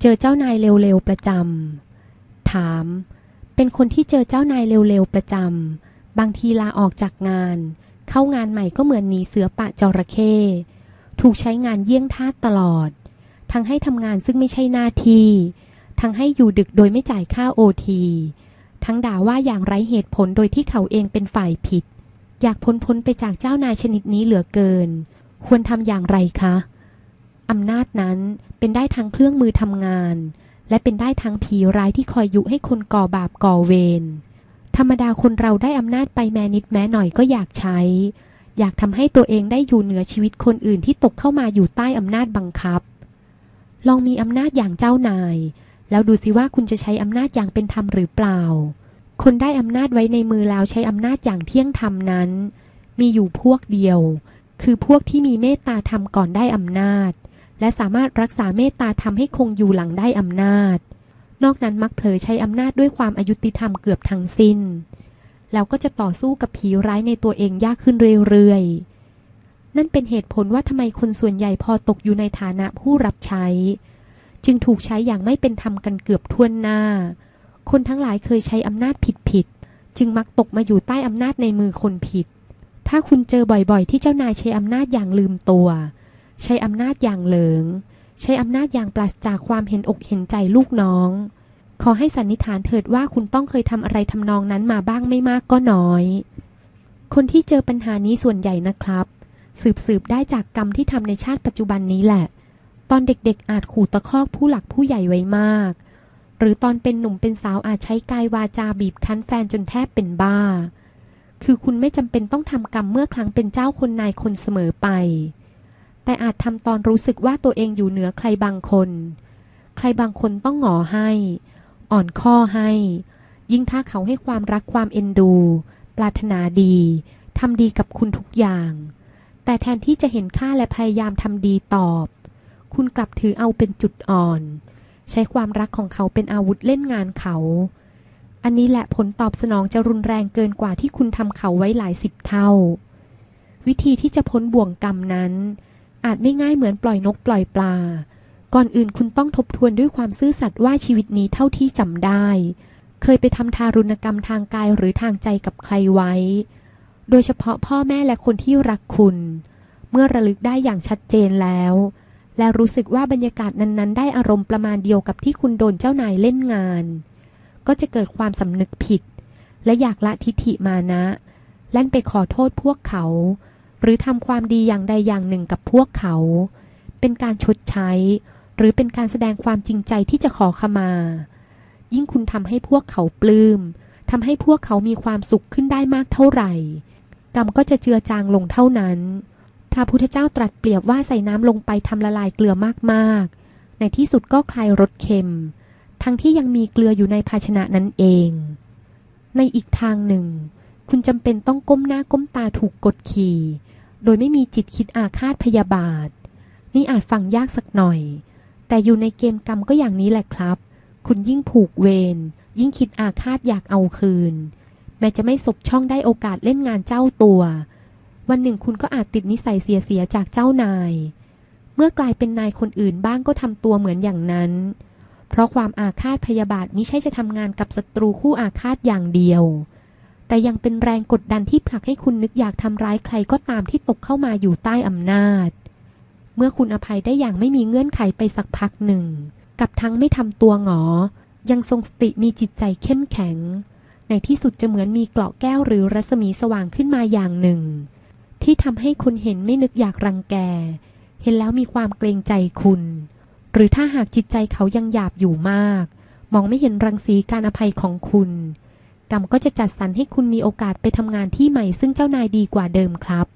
เจอเจ้านายเร็วๆประจำถาม เป็นคนที่เจอเจ้านายเร็วๆประจำบางทีลาออกจากงาน เข้างานใหม่ก็เหมือนหนีเสือปะจระเข้ถูกใช้งานเยี่ยงทาสตลอด ทั้งให้ทำงานซึ่งไม่ใช่หน้าที่ ทั้งให้อยู่ดึกโดยไม่จ่ายค่าโอทีทั้งด่าว่าอย่างไร้เหตุผลโดยที่เขาเองเป็นฝ่ายผิด อยากพ้นพ้นไปจากเจ้านายชนิดนี้เหลือเกิน ควรทำอย่างไรคะ อำนาจนั้นเป็นได้ทั้งเครื่องมือทำงาน และเป็นได้ทั้งผีร้ายที่คอยยุให้คนก่อบาปก่อเวรธรรมดาคนเราได้อำนาจไปแม้นิดแม้หน่อยก็อยากใช้ อยากทำให้ตัวเองได้อยู่เหนือชีวิตคนอื่นที่ตกเข้ามาอยู่ใต้อำนาจบังคับ ลองมีอำนาจอย่างเจ้านาย แล้วดูสิว่าคุณจะใช้อำนาจอย่างเป็นธรรมหรือเปล่า คนได้อำนาจไว้ในมือแล้วใช้อำนาจอย่างเที่ยงธรรมนั้น มีอยู่พวกเดียว คือพวกที่มีเมตตาธรรมก่อนได้อำนาจ และสามารถรักษาเมตตาธรรมให้คงอยู่หลังได้อำนาจ นอกนั้นมักเผลอใช้อำนาจด้วยความอายุติธรรมเกือบทั้งสิ้น แล้วก็จะต่อสู้กับผีร้ายในตัวเองยากขึ้นเรื่อยๆ นั่นเป็นเหตุผลว่าทำไมคนส่วนใหญ่พอตกอยู่ในฐานะผู้รับใช้ จึงถูกใช้อย่างไม่เป็นธรรมกันเกือบทั่วหน้า คนทั้งหลายเคยใช้อำนาจผิดๆ จึงมักตกมาอยู่ใต้อำนาจในมือคนผิด ถ้าคุณเจอบ่อยๆ ที่เจ้านายใช้อำนาจอย่างลืมตัว ใช้อำนาจอย่างเหลิง ใช้อำนาจอย่างปราศจากความเห็นอกเห็นใจลูกน้อง ขอให้สันนิษฐานเถิดว่าคุณต้องเคยทำอะไรทำนองนั้นมาบ้างไม่มากก็น้อย คนที่เจอปัญหานี้ส่วนใหญ่นะครับ สืบสืบได้จากกรรมที่ทำในชาติปัจจุบันนี้แหละ ตอนเด็กๆ อาจขู่ตะคอกผู้หลักผู้ใหญ่ไว้มาก หรือตอนเป็นหนุ่มเป็นสาวอาจใช้กายวาจาบีบคั้นแฟนจนแทบเป็นบ้า คือคุณไม่จำเป็นต้องทำกรรมเมื่อครั้งเป็นเจ้าคนนายคนเสมอไป แต่อาจทำตอนรู้สึกว่าตัวเองอยู่เหนือใครบางคน ใครบางคนต้องหงอให้ อ่อนข้อให้ ยิ่งถ้าเขาให้ความรักความเอ็นดู ปรารถนาดีทำดีกับคุณทุกอย่าง แต่แทนที่จะเห็นค่าและพยายามทำดีตอบ คุณกลับถือเอาเป็นจุดอ่อน ใช้ความรักของเขาเป็นอาวุธเล่นงานเขา อันนี้แหละผลตอบสนองจะรุนแรงเกินกว่าที่คุณทำเขาไว้หลายสิบเท่า วิธีที่จะพ้นบ่วงกรรมนั้น อาจไม่ง่ายเหมือนปล่อยนกปล่อยปลา ก่อนอื่นคุณต้องทบทวนด้วยความซื่อสัตย์ว่าชีวิตนี้เท่าที่จำได้ เคยไปทำทารุณกรรมทางกายหรือทางใจกับใครไว้ โดยเฉพาะพ่อแม่และคนที่รักคุณ เมื่อระลึกได้อย่างชัดเจนแล้ว และรู้สึกว่าบรรยากาศนั้นๆ ได้อารมณ์ประมาณเดียวกับที่คุณโดนเจ้านายเล่นงาน ก็จะเกิดความสำนึกผิด และอยากละทิฐิมานะ แล่นไปขอโทษพวกเขา หรือทำความดีอย่างใดอย่างหนึ่งกับพวกเขา เป็นการชดใช้ หรือเป็นการแสดงความจริงใจที่จะขอขมา ยิ่งคุณทำให้พวกเขาปลื้มทำให้พวกเขามีความสุขขึ้นได้มากเท่าไหร่ กรรมก็จะเจือจางลงเท่านั้น พระพุทธเจ้าตรัสเปรียบว่าใส่น้ำลงไปทำละลายเกลือมากๆ ในที่สุดก็คลายรสเค็ม ทั้งที่ยังมีเกลืออยู่ในภาชนะนั้นเอง ในอีกทางหนึ่ง คุณจำเป็นต้องก้มหน้าก้มตาถูกกดขี่ โดยไม่มีจิตคิดอาฆาตพยาบาท นี่อาจฟังยากสักหน่อย แต่อยู่ในเกมกรรมก็อย่างนี้แหละครับ คุณยิ่งผูกเวรยิ่งคิดอาฆาตอยากเอาคืน แม้จะไม่สบช่องได้โอกาสเล่นงานเจ้าตัว วันหนึ่งคุณก็อาจติดนิสัยเสียๆจากเจ้านาย เมื่อกลายเป็นนายคนอื่นบ้างก็ทำตัวเหมือนอย่างนั้น เพราะความอาฆาตพยาบาทมิใช่จะทำงานกับศัตรูคู่อาฆาตอย่างเดียว แต่ยังเป็นแรงกดดันที่ผลักให้คุณนึกอยากทำร้ายใครก็ตามที่ตกเข้ามาอยู่ใต้อำนาจ เมื่อคุณอภัยได้อย่างไม่มีเงื่อนไขไปสักพักหนึ่ง กับทั้งไม่ทำตัวหงอ ยังทรงสติมีจิตใจเข้มแข็ง ในที่สุดจะเหมือนมีเกราะแก้วหรือรัศมีสว่างขึ้นมาอย่างหนึ่ง ที่ทำให้คนเห็นไม่นึกอยากรังแก เห็นแล้วมีความเกรงใจคุณ หรือถ้าหากจิตใจเขายังหยาบอยู่มาก มองไม่เห็นรังสีการอภัยของคุณ กรรมก็จะจัดสรรให้คุณมีโอกาสไปทำงานที่ใหม่ซึ่งเจ้านายดีกว่าเดิมครับ